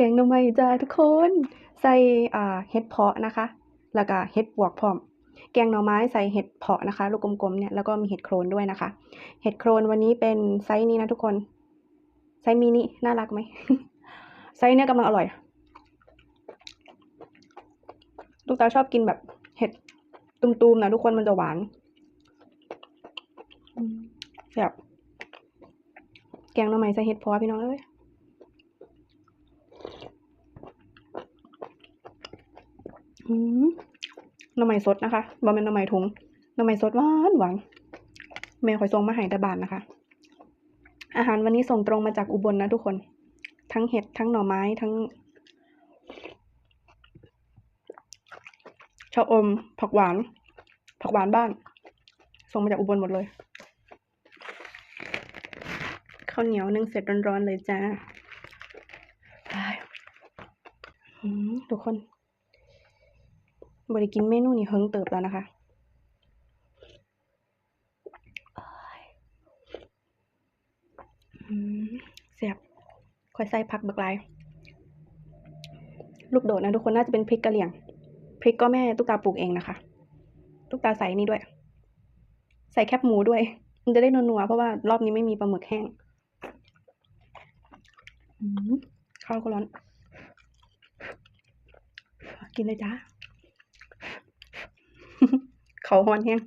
แกงหน่อไม้จ้าทุกคน ใส่อ่าเห็ดเผาะนะคะ แล้วก็เห็ดปวกพร้อม แกงหน่อไม้ใส่เห็ดเผาะนะคะ ลูกกลมๆเนี่ย แล้วก็มีเห็ดโครนด้วยนะคะ เห็ดโครนวันนี้เป็นไซส์นี้นะทุกคน ไซส์มินิ น่ารักไหม ไซส์เนี้ยกำลังอร่อย ลูกตาชอบกินแบบเห็ดตุมๆนะทุกคนมันจะหวานแบบแกงหน่อไม้ใส่เห็ดเพาะพี่น้องเอ้ย อืมน่อไม้สดนะคะบ่เป็นน่อไม้ถุงน่อไม้สดหวานหวานแม่ข่อยส่งมาให้แต่บ้านนะคะ อาหารวันนี้ส่งตรงมาจากอุบลนะทุกคน ทั้งเห็ดทั้งหน่อไม้ทั้งชะอม ผักหวาน ผักหวานบ้าน ส่งมาจากอุบลหมดเลยข้าวเหนียวนึ่งเสร็จร้อนๆเลยจ้าทุกคน บริกินเมนูนี้เฮิงเติบแล้วนะคะอ้ายบค่อยใส่ผักบักหลลูกโดดนะทุกคนน่าจะเป็นพริกกะเหรี่ยง พริกก็แม่ตุ๊กตาปลูกเองนะคะ ตุ๊กตาใส่นี่ด้วย ใส่แคบหมูด้วย มันจะได้นัวๆเพราะว่ารอบนี้ไม่มีปลาหมึกแห้งข้าวก็ร้อน กินเลยจ้า เขาฮอนแห้ง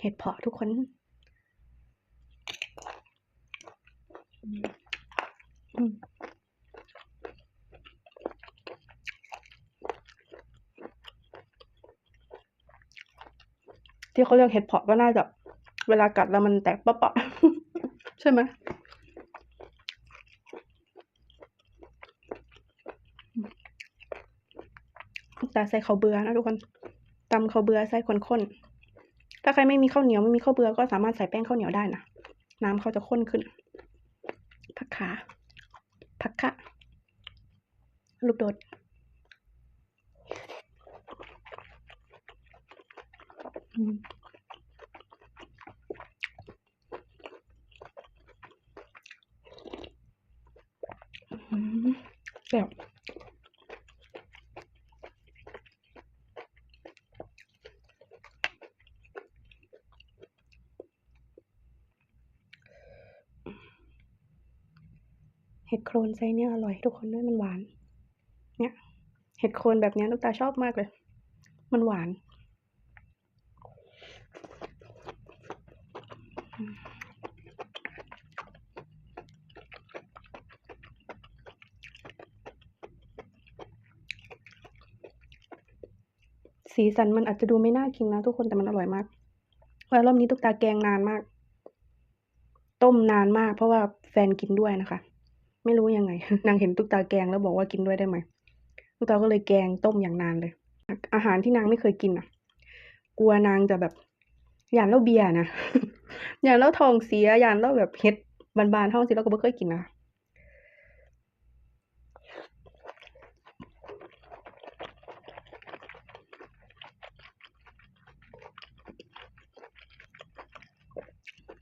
เห็ดเพาะทุกคนที่เขาเรียกเห็ดเพาะก็น่าจะ เวลากัดแล้วมันแตกเปะใช่ไหม ต่ใส่ข้าวเบื่อนะทุกคนตำข้าวเบื่อใส่ข้นๆถ้าใครไม่มีข้าวเหนียวไม่มีข้าวเบื่อก็สามารถใส่แป้งข้าวเหนียวได้นะน้ำเขาจะข้นขึ้นผักขาผักคะลูกโดดอืมอืมแซ่บเห็ดโค รนไซเนี่ยอร่อยทุกคนด้วยมันหวาน เนี่ย เห็ดโคนแบบนี้ลูกตาชอบมากเลย มันหวานสีสันมันอาจจะดูไม่น่ากินนะทุกคนแต่มันอร่อยมากเพรารอบนี้ตุ๊กตาแกงนานมาก ต้มนานมากเพราะว่าแฟนกินด้วยนะคะ ไม่รู้ยังไง นางเห็นตุ๊กตาแกงแล้วบอกว่ากินด้วยได้ไหมตุ๊กตาก็เลยแกงต้มอย่างนานเลย อาหารที่นางไม่เคยกินอะ กลัวนางจะแบบ อย่างเล่าเบียร์นะ อย่างเล่าทองเสีย อย่างเล่าแบบเฮ็ดบานๆเท่าสิเราก็ไม่เคยกินนะคะ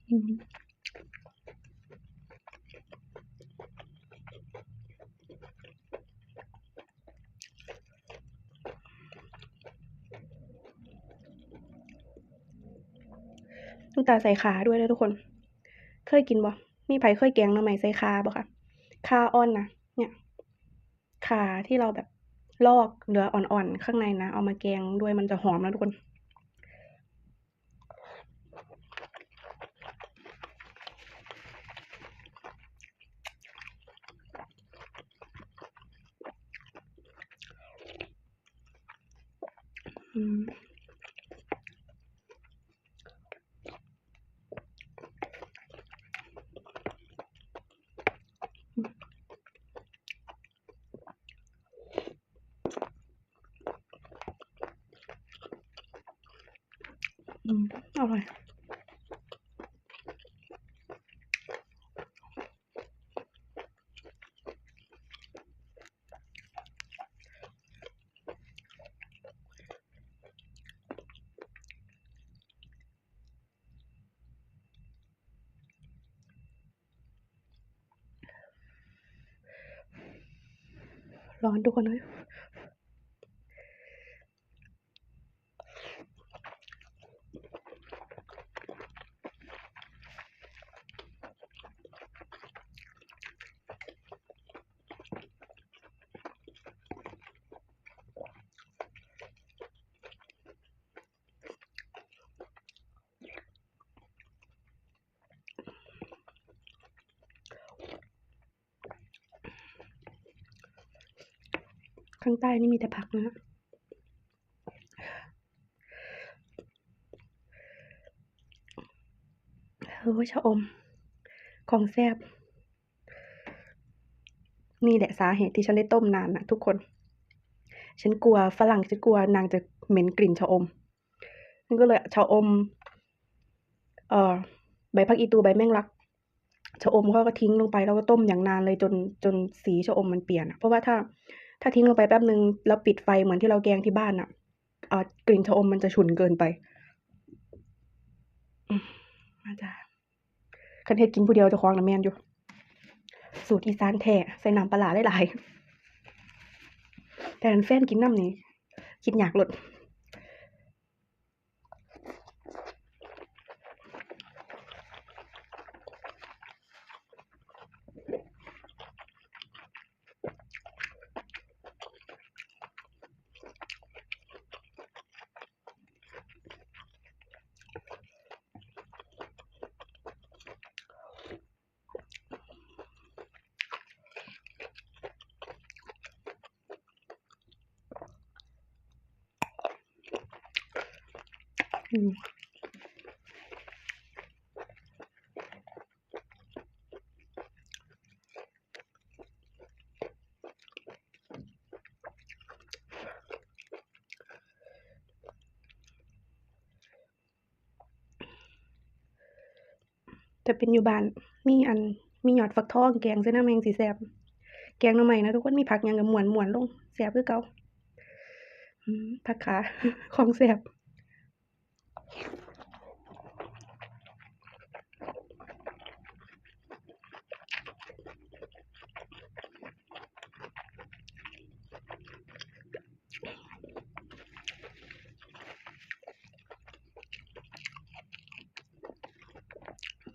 อืม ลูกตาใส่ขาด้วยเลยทุกคน เคยกินบ่มีไผ่เคยแกงหน่อไม้ใส่ขาบ่คะขาอ่อนนะเนี่ยขาที่เราแบบลอกเหลืออ่อนๆข้างในนะ เอามาแกงด้วยมันจะหอมนะทุกคน อืมอร่อยร้อนทุกคนเลยางใต้นี่มีแต่ผักนะเออชะอม ของแซบนี่แหละสาเหตุที่ฉันได้ต้มนานนะทุกคน ฉันกลัวฝรั่งฉันกลัวนางจะเหม็นกลิ่นชะอมฉันก็เลยชะอม เอ่อ ใบพักอีตูใบแมงลักชะอมเขาก็ทิ้งลงไปแล้วก็ต้มอย่างนานเลยจนจนสีชะอมมันเปลี่ยนเพราะว่าถ้า ถ้าทิ้งลงไปแป๊บนึงแล้วปิดไฟเหมือนที่เราแกงที่บ้านอะอ่ากลิ่นชะอมมันจะฉุนเกินไปอืมาจ้ะคันเทศกินผู้เดียวจะคลองน้ำแมนอยู่ สูตรอีสานแท้ใส่น้ำปลาร้าหลายๆแต่อันแฟนกินน้ำนี่คิดอยากลด แต่เป็นอยู่บ้านมีอันมีหยอดฟักทองแกงเส้น้ำแมงสีแสบแกงหน่อไม้นะทุกคนมีผักอยังก็ม่วนลงแสบคือเก่าผักขาของแสบ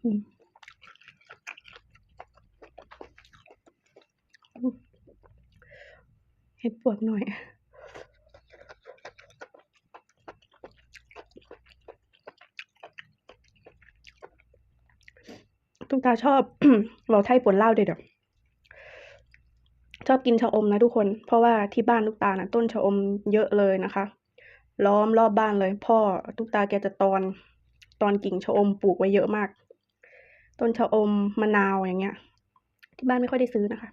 อืมอืมเฮ็ดปวกหน่อยตุ๊กตาชอบเว้าไทยปนลาเด้อเด้อชอบกินชะอมนะทุกคน เพราะว่าที่บ้านตุ๊กตานะต้นชะอมเยอะเลยนะคะ ล้อมรอบบ้านเลย พ่อตุ๊กตาแกจะตอน ตอนกิ่งชะอมปลูกไว้เยอะมาก ต้นชะอมมะนาวอย่างเงี้ย ที่บ้านไม่ค่อยได้ซื้อนะคะ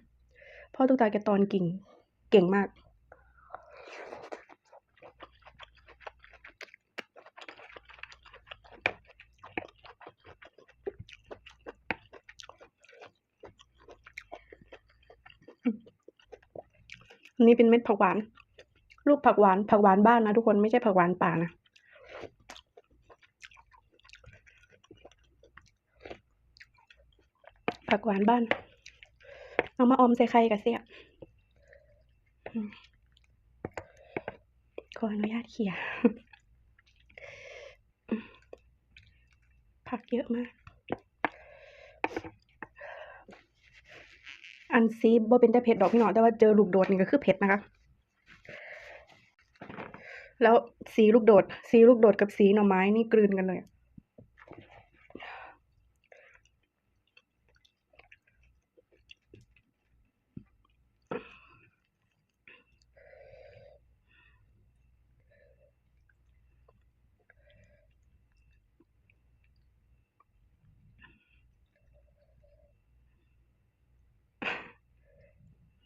พ่อตุ๊กตาแกตอนกิ่งเก่งมาก อันนี้เป็นเม็ดผักหวาน ลูกผักหวานผักหวานบ้านนะทุกคนไม่ใช่ผักหวานป่านะ ผัก หวานบ้าน เอามาอมใส่ไข่ก็แซ่บอืมขออนุญาตเขี่ยผักเยอะมาก อันสีบ่เป็นแตาเผ็ดดอกพี่หน้อแต่ว่าเจอลูกโดดนี่ก็คือเผ็ดนะคะ แล้วสีลูกโดด สีลูกโดดกับสีหน่อไม้นี่กลืนกันเลย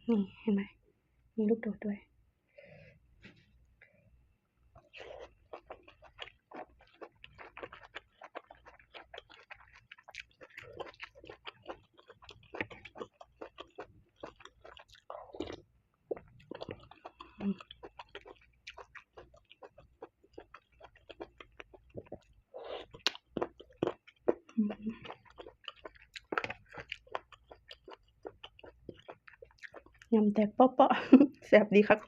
นี่เห็นไหมมีลูกโดดด้วย แตกเปาะๆแสบดีครับ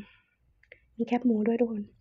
มมีแคบหมูด้วยทุกคน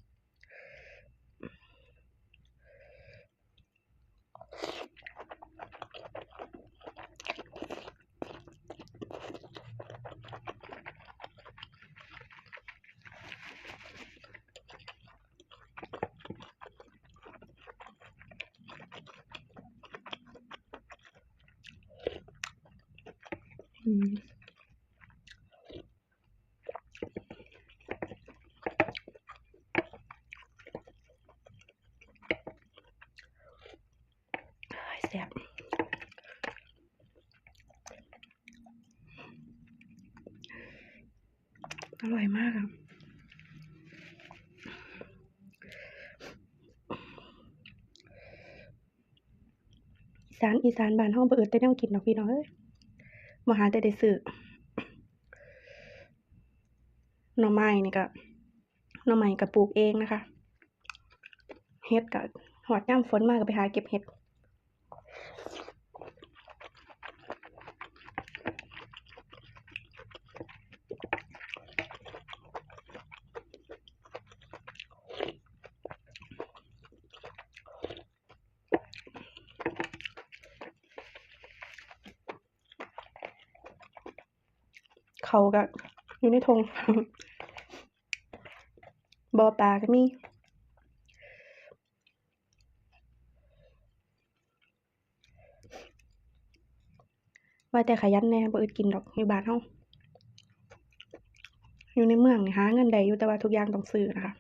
แซ่บอร่อยมากอะอีสานอีสานบ้านเราบ่อึดแต่แนวกินดอกพี่น้องเอ้ยมาหาแต่ได้ซื้อหน่อไม้นี่ก็หน่อไม้ก็ปลูกเองนะคะเฮ็ดก็ฮอดยามฝนมาก็ไปหาเก็บเห็ด เขาก็อยู่ในทงบ่อปลาก็มีว่าแต่ขยันแน่บ่อึดกินดอกอยู่บ้านเฮาอยู่ในเมืองนี่หาเงินได้อยู่แต่ว่าทุกอย่างต้องซื้อนะคะ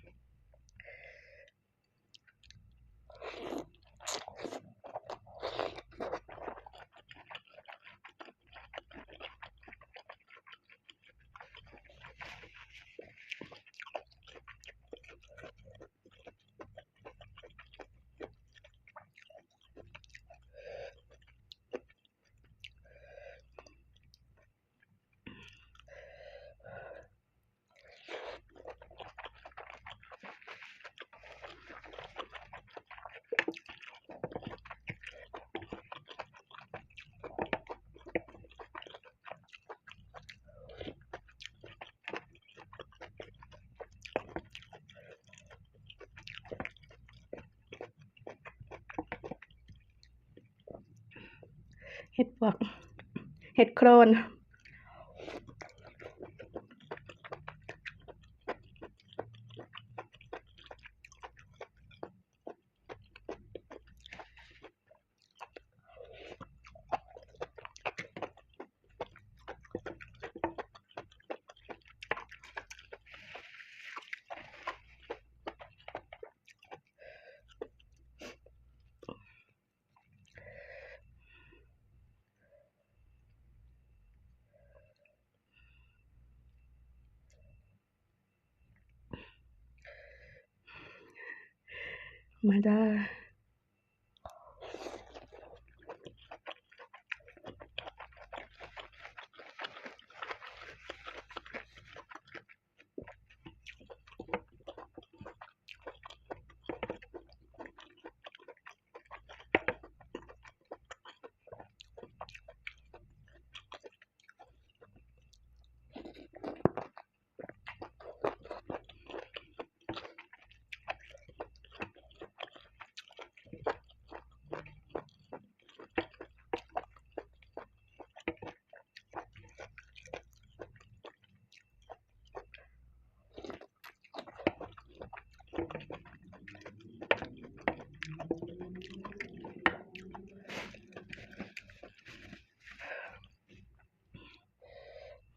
เห็ดปวก เห็ดโครน มา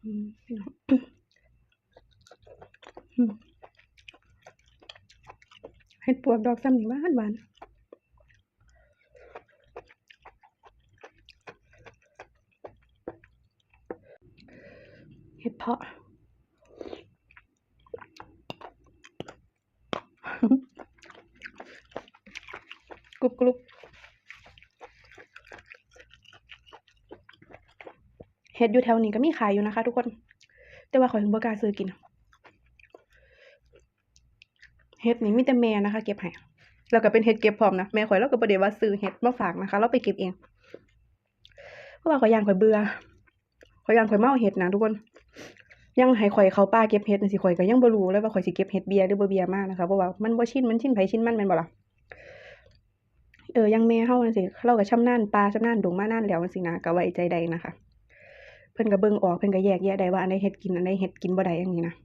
เห็ดปวกดอกซ้ำนี่หวาหวานเห็ดเพาะกรุบกรุบเห็ ดอยู่แถวนี้ก็มีขายอยู่นะคะ ทุกคน แต่ว่าข่อยถึงบ่กล้าซื้อกินเห็ดนี่มีแต่แม่นะคะ เก็บให้แล้วก็เป็นเฮ็ดเก็บพร้อมนะแม่ข่อยเราก็บ่ได้ว่าซื้อเฮ็ดมาฝากนะคะ เราไปเก็บเองเพราะว่าข่อยย่านข่อยเบื่อข่อยย่านข่อยเมาเฮ็ดนะทุกคนยังให้ข่อยเขาป่าเก็บเฮ็ดจังซี่ข่อยก็ยังบ่รู้เลยว่าข่อยสิเก็บเฮ็ดเบียร์หรือบ่เบียร์มากนะคะเพราะว่ามันบ่ชินมันชินไผชินมันแม่นบ่ล่ะเออยังแม่เฮาจังซี่เราก็ชำนาญป่าชำนาญดงมานานแล้วจังซี่นะก็ไว้ใจได้นะคะ เพิ่นก็เบิ่งออกเพิ่นก็แยกแยะได้ว่าอันใดเฮ็ดกินอันใดเฮ็ดกินบ่ได้อย่างนี้นะ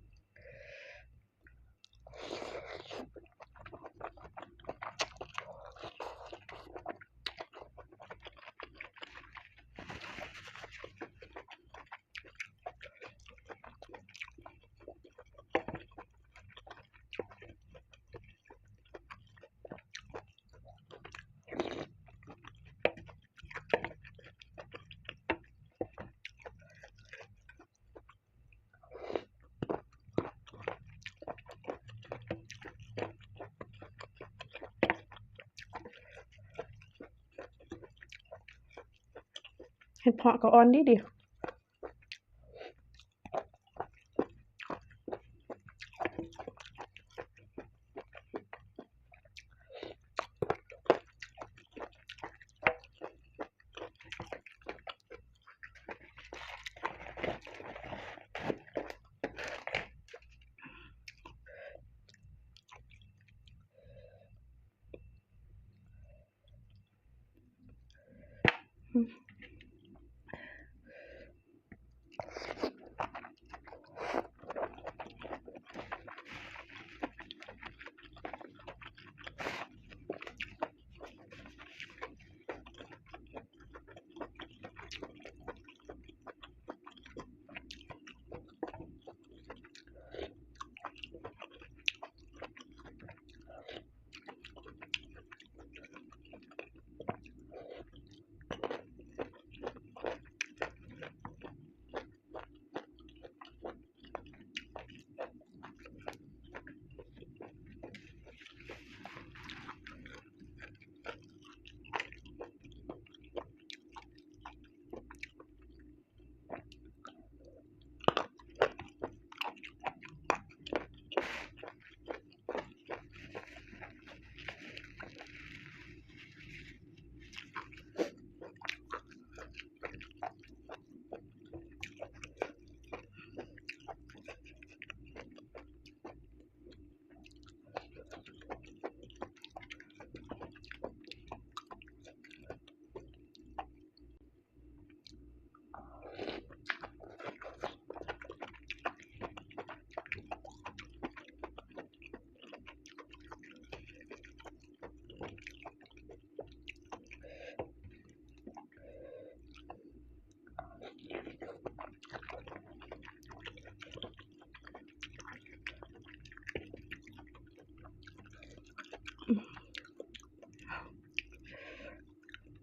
เฮ็ดเพาะก็อ่อนดีดี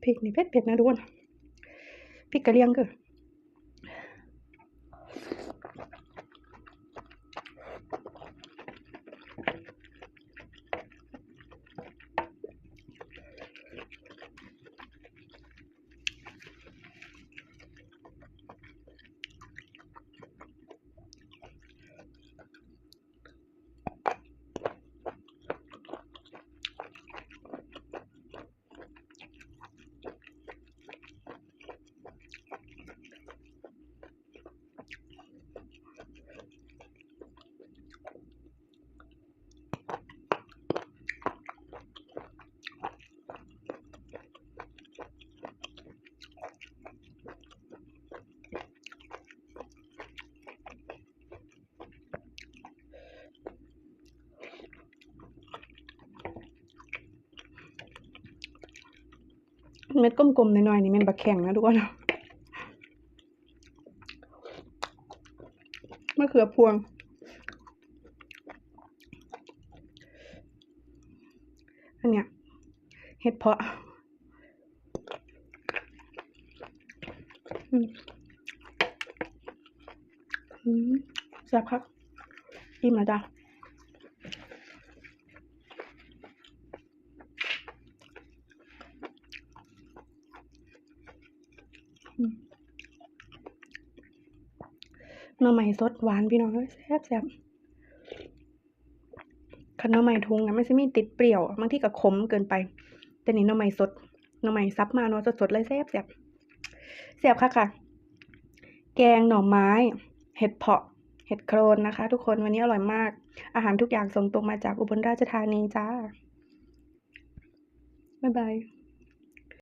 พริกนี่เผ็ดเผ็ดนะทุกคนพริกกระเลียงก็อ เม็ดกลมๆหน่อยๆนี่แม่นบักแข็งนะทุกคนมะเขือพวง อันเนี้ยเห็ดเพาะอืมแซ่บครับอิ่มแล้วจ้ะ น่อไม้สดหวานพี่น้องเอ้ยแซ่บแซ่บคันหน่อไม้ทุงอะมันสิมีติดเปรี้ยวบางที่ก็ขมเกินไป แต่นี่หน่อไม้สดน่อไม้สับมาเนาะสดๆเลยแซ่บแซ่บแซ่บคักค่ะ แกงหน่อไม้ เห็ดเผาะ เห็ดโครนนะคะ ทุกคนวันนี้อร่อยมาก อาหารทุกอย่างส่งตรงมาจากอุบลราชธานีจ้าบ๊ายบาย